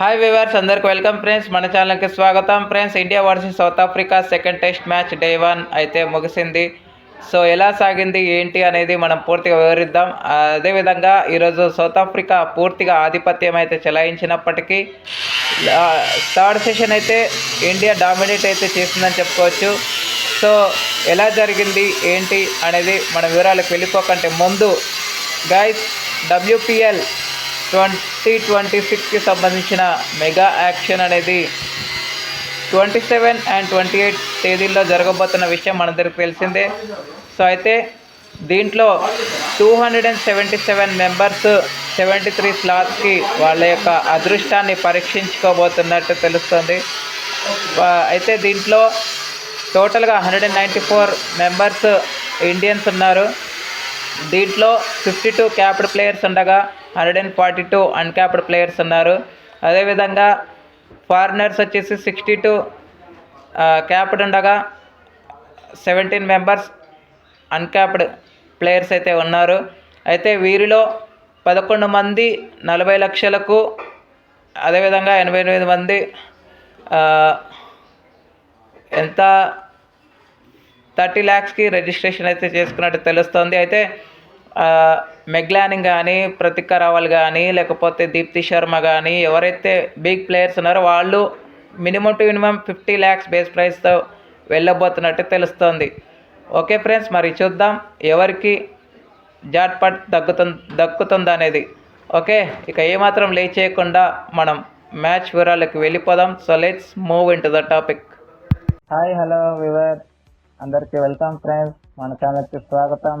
Hi viewers అందరికి welcome friends మన ఛానల్కి స్వాగతం. Friends India versus South Africa second test match day one అయితే ముగిసింది. సో ఎలా సాగింది ఏంటి అనేది మనం పూర్తిగా వివరిద్దాం. అదేవిధంగా ఈరోజు సౌత్ ఆఫ్రికా పూర్తిగా ఆధిపత్యం అయితే చెలాయించినప్పటికీ థర్డ్ సెషన్ అయితే ఇండియా డామినేట్ అయితే చేసిందని చెప్పుకోవచ్చు. సో ఎలా జరిగింది ఏంటి అనేది మన వివరాలకు వెళ్ళిపోకంటే ముందు గైస్ డబ్ల్యూపిఎల్ ట్వంటీ ట్వంటీ సిక్స్కి సంబంధించిన మెగా యాక్షన్ అనేది twenty seven and twenty eight తేదీల్లో జరగబోతున్న విషయం మనందరికి తెలిసిందే. సో అయితే దీంట్లో two hundred and seventy seven members seventy three స్లాట్స్కి వాళ్ళ యొక్క అదృష్టాన్ని పరీక్షించుకోబోతున్నట్టు తెలుస్తుంది. అయితే దీంట్లో టోటల్గా hundred and ninety four members Indians ఉన్నారు. దీంట్లో ఫిఫ్టీ టూ క్యాప్డ్ ప్లేయర్స్ ఉండగా hundred and forty two uncapped players ఉన్నారు. అదేవిధంగా ఫారినర్స్ వచ్చేసి సిక్స్టీ టూ క్యాప్డ్ ఉండగా సెవెంటీన్ మెంబర్స్ అన్క్యాప్డ్ ప్లేయర్స్ అయితే ఉన్నారు. అయితే వీరిలో పదకొండు మంది నలభై లక్షలకు అదేవిధంగా ఎనభై ఎనిమిది మంది ఎంత థర్టీ ల్యాక్స్కి రిజిస్ట్రేషన్ అయితే చేసుకున్నట్టు తెలుస్తుంది. అయితే మెగ్లానింగ్ కానీ ప్రతిక రావల్ కానీ లేకపోతే దీప్తి శర్మ కానీ ఎవరైతే బిగ్ ప్లేయర్స్ ఉన్నారో వాళ్ళు minimum to minimum fifty lakhs base ప్రైస్తో వెళ్ళబోతున్నట్టు తెలుస్తోంది. ఓకే ఫ్రెండ్స్ మరి చూద్దాం ఎవరికి జాట్పట్ దక్కుతుంది దక్కుతుంది అనేది ఓకే ఇక ఏమాత్రం లేట్ చేయకుండా మనం మ్యాచ్ వివరాలకు వెళ్ళిపోదాం. So let's move in to the topic hi hello viewer అందరికీ వెల్కమ్ ఫ్రెండ్స్ మన ఛానల్కి స్వాగతం.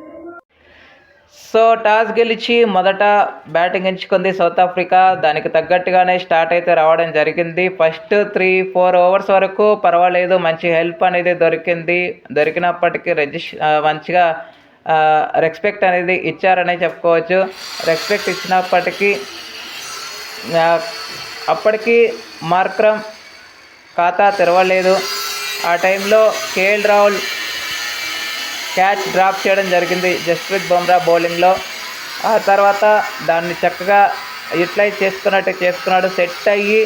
సో టాస్ గెలిచి మొదట బ్యాటింగ్ ఎంచుకుంది సౌత్ ఆఫ్రికా. దానికి తగ్గట్టుగానే స్టార్ట్ అయితే రావడం జరిగింది. ఫస్ట్ త్రీ ఫోర్ ఓవర్స్ వరకు పర్వాలేదు. మంచి హెల్ప్ అనేది దొరికింది. దొరికినప్పటికీ రిజిస్ మంచిగా రెస్పెక్ట్ అనేది ఇచ్చారనే చెప్పుకోవచ్చు. రెస్పెక్ట్ ఇచ్చినప్పటికీ అప్పటికి మార్క్రమ్ ఖాతా తెరవలేదు. ఆ టైంలో కేఎల్ రాహుల్ క్యాచ్ డ్రాప్ చేయడం జరిగింది. జస్ప్రీత్ బుమ్రా బౌలింగ్లో. ఆ తర్వాత దాన్ని చక్కగా యూటిలైజ్ చేసుకున్నట్టు చేసుకున్నాడు. సెట్ అయ్యి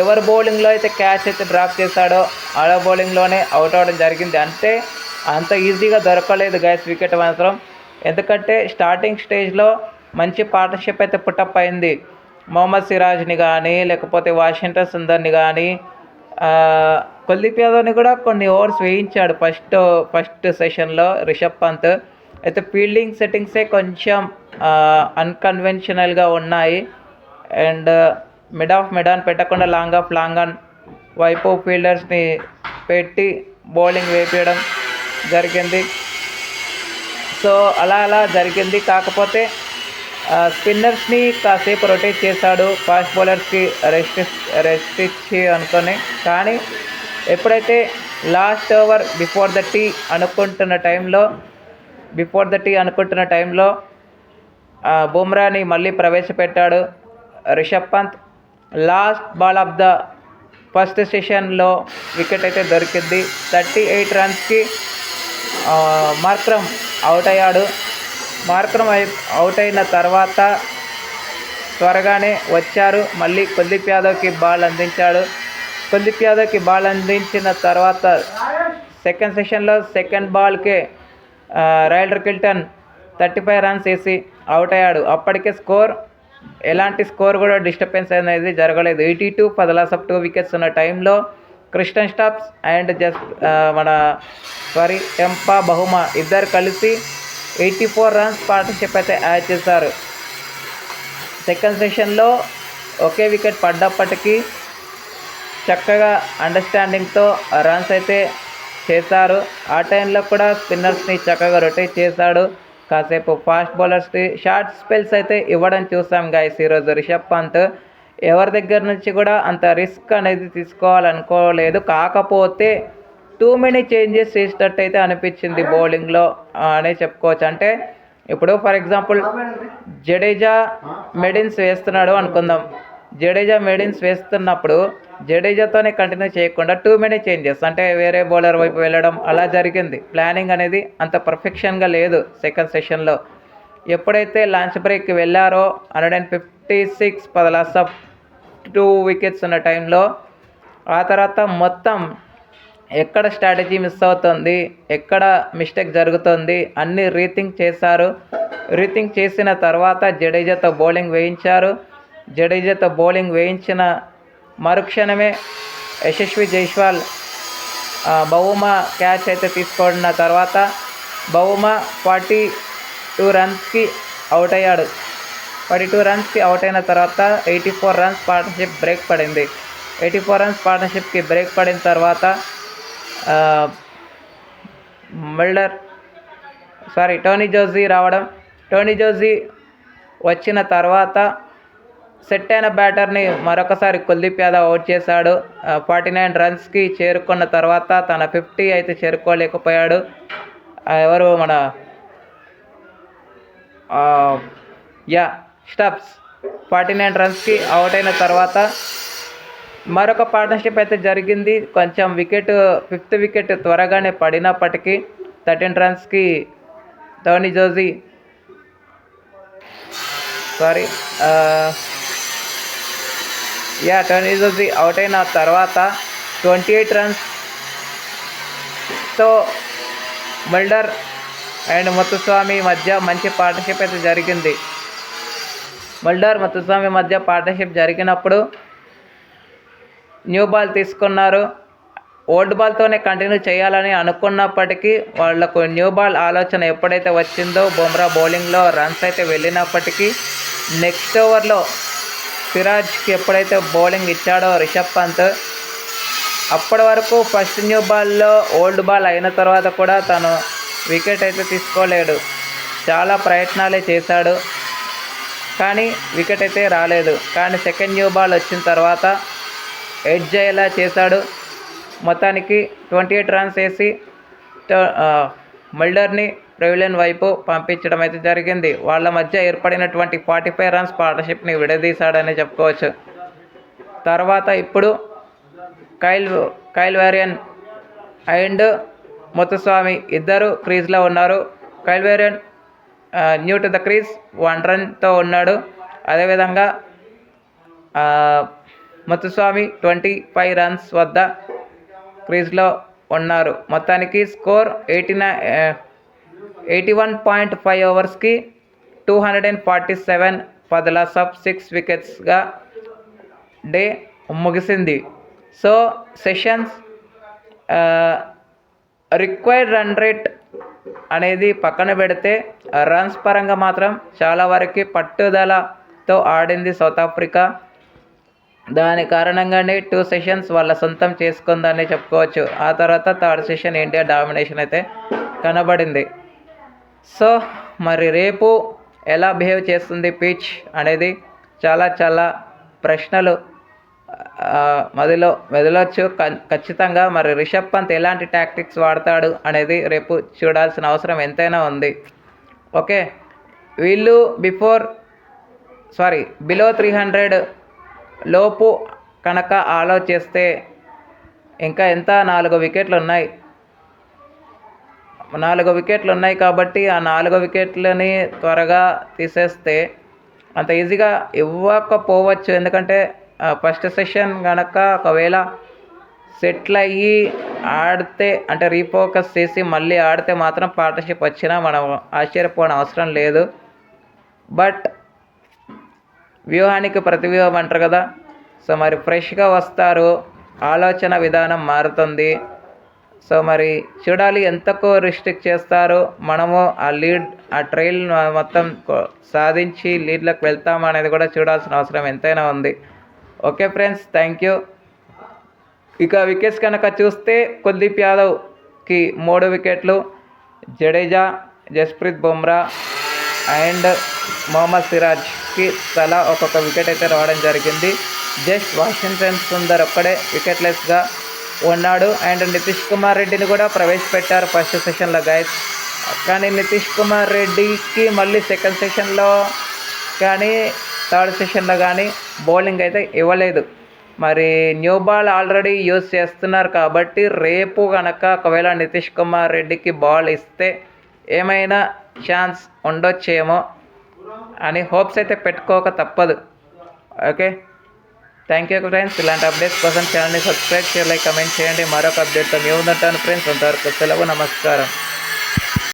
ఎవరు బౌలింగ్లో అయితే క్యాచ్ అయితే డ్రాప్ చేశాడో ఆడ బౌలింగ్లోనే అవుట్ అవ్వడం జరిగింది. అంటే అంత ఈజీగా దొరకలేదు గైస్ వికెట్ మాత్రం. ఎందుకంటే స్టార్టింగ్ స్టేజ్లో మంచి పార్ట్నర్షిప్ అయితే పుట్టప్ అయింది. మొహమ్మద్ సిరాజ్ని కానీ లేకపోతే వాషింగ్టన్ సుందర్ని కానీ కుల్దీప్ యాదవ్ని కూడా కొన్ని ఓవర్స్ వేయించాడు. ఫస్ట్ ఫస్ట్ సెషన్లో రిషబ్ పంత్. అయితే ఫీల్డింగ్ సెట్టింగ్సే కొంచెం అన్కన్వెన్షనల్గా ఉన్నాయి. And mid off mid on పెట్టకుండా లాంగ్ ఆఫ్ లాంగ్ ఆన్ వైపు ఫీల్డర్స్ని పెట్టి బౌలింగ్ వేపించడం జరిగింది. సో అలా అలా జరిగింది. కాకపోతే స్పిన్నర్స్ని కాసేపు రొటేట్ చేశాడు. ఫాస్ట్ బౌలర్స్కి రెస్ట్ రెస్ట్ ఇచ్చి అనుకొని. కానీ ఎప్పుడైతే last over before the tea అనుకుంటున్న టైంలో బిఫోర్ ద టీ అనుకుంటున్న టైంలో ఆ, బుమ్రాని మళ్ళీ ప్రవేశపెట్టాడు. Rishabh Pant last ball of the first సెషన్లో వికెట్ అయితే దొరికింది. థర్టీ ఎయిట్ రన్స్కి మార్క్రమ్ అవుట్ అయ్యాడు. మార్క్రమ్ అవుట్ అయిన తర్వాత త్వరగానే వచ్చారు. మళ్ళీ కుల్దీప్ యాదవ్కి బాల్ అందించాడు. కుల్దీప్ యాదవ్కి బాల్ అందించిన తర్వాత సెకండ్ సెషన్లో సెకండ్ బాల్కే రైల్డర్ కిల్టన్ థర్టీ ఫైవ్ రన్స్ వేసి అవుట్ అయ్యాడు. అప్పటికే స్కోర్ ఎలాంటి స్కోర్ కూడా డిస్టర్బెన్స్ అనేది జరగలేదు. Eighty two for the loss of two wickets ఉన్న టైంలో క్రిస్టన్ స్టాప్స్ అండ్ జస్ట్ మన సారీ టెంపా బహుమా ఇద్దరు కలిసి ఎయిటీ ఫోర్ రన్స్ పార్ట్నర్షిప్ అయితే యాడ్ చేశారు. సెకండ్ సెషన్లో ఒకే వికెట్ పడ్డప్పటికీ చక్కగా అండర్స్టాండింగ్తో రన్స్ అయితే చేశారు. ఆ టైంలో కూడా స్పిన్నర్స్ని చక్కగా రొటేట్ చేశాడు. కాసేపు ఫాస్ట్ బౌలర్స్కి షార్ట్ స్పెల్స్ అయితే ఇవ్వడం చూసాం గాయస్ ఈరోజు. రిషబ్ పంత్ ఎవరి దగ్గర నుంచి కూడా అంత రిస్క్ అనేది తీసుకోవాలనుకోలేదు. కాకపోతే టూ మెనీ చేంజెస్ చేసినట్టయితే అనిపించింది బౌలింగ్లో అనే చెప్పుకోవచ్చు. అంటే ఇప్పుడు ఫర్ ఎగ్జాంపుల్ జడేజా మెడిన్స్ వేస్తున్నాడు అనుకుందాం. జడేజా మెడిన్స్ వేస్తున్నప్పుడు జడేజాతోనే కంటిన్యూ చేయకుండా టూ మెనీ చేంజెస్ అంటే వేరే బౌలర్ వైపు వెళ్ళడం అలా జరిగింది. ప్లానింగ్ అనేది అంత పర్ఫెక్షన్గా లేదు సెకండ్ సెషన్లో ఎప్పుడైతే లంచ్ బ్రేక్ వెళ్ళారో హండ్రెడ్ అండ్ ఫిఫ్టీ సిక్స్ పదలాస్ ఆఫ్ టూ వికెట్స్ ఉన్న టైంలో ఆ తర్వాత మొత్తం ఎక్కడ స్ట్రాటజీ మిస్ అవుతుంది ఎక్కడ మిస్టేక్ జరుగుతుంది అన్నీ రీథింక్ చేశారు. రీథింక్ చేసిన తర్వాత జడేజాతో బౌలింగ్ వేయించారు. జడేజాతో బౌలింగ్ వేయించిన మరుక్షణమే యశస్వి జైస్వాల్ బహుమా క్యాచ్ అయితే తీసుకున్న తర్వాత బహుమా ఫార్టీ టూ రన్స్కి అవుట్ అయ్యాడు ఫార్టీ టూ రన్స్కి అవుట్ అయిన తర్వాత eighty four runs partnership break పడింది. ఎయిటీ ఫోర్ రన్స్ పార్ట్నర్షిప్కి బ్రేక్ పడిన తర్వాత మిల్డర్ సారీ టోనీ జోజీ రావడం టోనీ జోజీ వచ్చిన తర్వాత సెట్ అయిన బ్యాటర్ని మరొకసారి కుల్దీప్ యాదవ్ అవుట్ చేశాడు. ఫార్టీ నైన్ రన్స్కి చేరుకున్న తర్వాత తన ఫిఫ్టీ అయితే చేరుకోలేకపోయాడు. ఎవరు మన యా స్టప్స్ ఫార్టీ నైన్ రన్స్కి అవుట్ అయిన తర్వాత మరొక పార్ట్నర్షిప్ అయితే జరిగింది. కొంచెం వికెట్ ఫిఫ్త్ వికెట్ త్వరగానే పడినప్పటికీ థర్టీన్ రన్స్కి ధోని జోజీ సారీ యా టోనీ జోజీ అవుట్ అయిన తర్వాత ట్వంటీ ఎయిట్ రన్స్తో మల్డర్ అండ్ ముత్తుస్వామి మధ్య మంచి పార్ట్నర్షిప్ అయితే జరిగింది. మల్డర్ ముత్తుస్వామి మధ్య పార్ట్నర్షిప్ జరిగినప్పుడు న్యూ బాల్ తీసుకున్నారు. ఓల్డ్ బాల్తోనే కంటిన్యూ చేయాలని అనుకున్నప్పటికీ వాళ్ళకు న్యూ బాల్ ఆలోచన ఎప్పుడైతే వచ్చిందో బుమ్రా బౌలింగ్లో రన్స్ అయితే వెళ్ళినప్పటికీ నెక్స్ట్ ఓవర్లో సిరాజ్కి ఎప్పుడైతే బౌలింగ్ ఇచ్చాడో రిషబ్ పంత్ అప్పటి వరకు ఫస్ట్ న్యూ బాల్లో ఓల్డ్ బాల్ అయిన తర్వాత కూడా తను వికెట్ అయితే తీసుకోలేడు. చాలా ప్రయత్నాలే చేశాడు. కానీ వికెట్ అయితే రాలేదు. కానీ సెకండ్ న్యూ బాల్ వచ్చిన తర్వాత ఎడ్జ్ అయ్యేలా చేశాడు. మొత్తానికి ట్వంటీ ఎయిట్ రన్స్ వేసి మల్డర్ని ప్రవిలియన్ వైపు పంపించడం అయితే జరిగింది. వాళ్ళ మధ్య ఏర్పడినటువంటి ఫార్టీ ఫైవ్ రన్స్ పార్ట్నర్షిప్ని విడదీశాడని చెప్పుకోవచ్చు. తర్వాత ఇప్పుడు Kyle Kyle Verreynne and Muthusamy ఇద్దరు క్రీజ్లో ఉన్నారు. Kyle Verreynne new to the crease one రన్తో ఉన్నాడు. అదేవిధంగా ముత్తుస్వామి ట్వంటీ ఫైవ్ రన్స్ వద్ద క్రీజ్లో ఉన్నారు. మొత్తానికి score eighty nine eighty one point five ఓవర్స్కి two hundred and forty seven పదల సబ్ సిక్స్ వికెట్స్గా డే ముగిసింది. So sessions required run rate అనేది పక్కన పెడితే రన్స్ పరంగా మాత్రం చాలా వరకు పట్టుదలతో ఆడింది సౌత్ ఆఫ్రికా దాని కారణంగానే టూ సెషన్స్ వాళ్ళ సొంతం చేసుకుందని చెప్పుకోవచ్చు. ఆ తర్వాత థర్డ్ సెషన్ ఇండియా డామినేషన్ అయితే కనబడింది. సో మరి రేపు ఎలా బిహేవ్ చేస్తుంది పిచ్ అనేది చాలా చాలా ప్రశ్నలు మదిలో మెదలొచ్చు. క- ఖచ్చితంగా మరి రిషబ్ పంత్ ఎలాంటి టాక్టిక్స్ వాడతాడు అనేది రేపు చూడాల్సిన అవసరం ఎంతైనా ఉంది. ఓకే వీళ్ళు before sorry below three hundred లోపు కనుక ఆలోచిస్తే ఇంకా ఎంత నాలుగు వికెట్లు ఉన్నాయి? నాలుగు వికెట్లు ఉన్నాయి కాబట్టి ఆ నాలుగు వికెట్లని త్వరగా తీసేస్తే అంత ఈజీగా ఇవ్వకపోవచ్చు. ఎందుకంటే ఫస్ట్ సెషన్ కనుక ఒకవేళ సెటిల్ అయ్యి ఆడితే అంటే రీఫోకస్ చేసి మళ్ళీ ఆడితే మాత్రం పార్ట్నర్షిప్ వచ్చినా మనం ఆశ్చర్యపోవడం అవసరం లేదు. బట్ వ్యూహానికి ప్రతి వ్యూహం అంటారు కదా. సో మరి ఫ్రెష్గా వస్తారు. ఆలోచన విధానం మారుతుంది. సో మరి చూడాలి ఎంతకు రిస్ట్రిక్ట్ చేస్తారో మనము ఆ లీడ్ ఆ ట్రైల్ మొత్తం సాధించి లీడ్లకు వెళ్తామా అనేది కూడా చూడాల్సిన అవసరం ఎంతైనా ఉంది. Okay friends thank you. ఇక వికెట్స్ కనుక చూస్తే కుల్దీప్ యాదవ్కి మూడు వికెట్లు జడేజా జస్ప్రీత్ బుమ్రా అండ్ మొహమ్మద్ సిరాజ్కి తలా ఒక్కొక్క వికెట్ అయితే రావడం జరిగింది. జస్ట్ వాషింగ్టన్ సుందర్ ఒక్కడే వికెట్లెస్గా ఉన్నాడు. అండ్ నితీష్ కుమార్ రెడ్డిని కూడా ప్రవేశపెట్టారు ఫస్ట్ సెషన్లో గాయస్ కానీ నితీష్ కుమార్ రెడ్డికి మళ్ళీ సెకండ్ సెషన్లో కానీ థర్డ్ సెషన్లో కానీ బౌలింగ్ అయితే ఇవ్వలేదు. మరి న్యూ బాల్ ఆల్రెడీ యూజ్ చేస్తున్నారు కాబట్టి రేపు కనుక ఒకవేళ నితీష్ కుమార్ రెడ్డికి బాల్ ఇస్తే ఏమైనా ఛాన్స్ ఉండొచ్చేమో అని హోప్స్ అయితే పెట్టుకోక తప్పదు. ఓకే థ్యాంక్ యూ ఫ్రెండ్స్ ఇలాంటి అప్డేట్స్ కోసం ఛానల్ని సబ్స్క్రైబ్ చేయాలి కమెంట్ చేయండి. మరొక అప్డేట్తో మీ ఉందంటాను ఫ్రెండ్స్ అంతవరకు సెలవు నమస్కారం.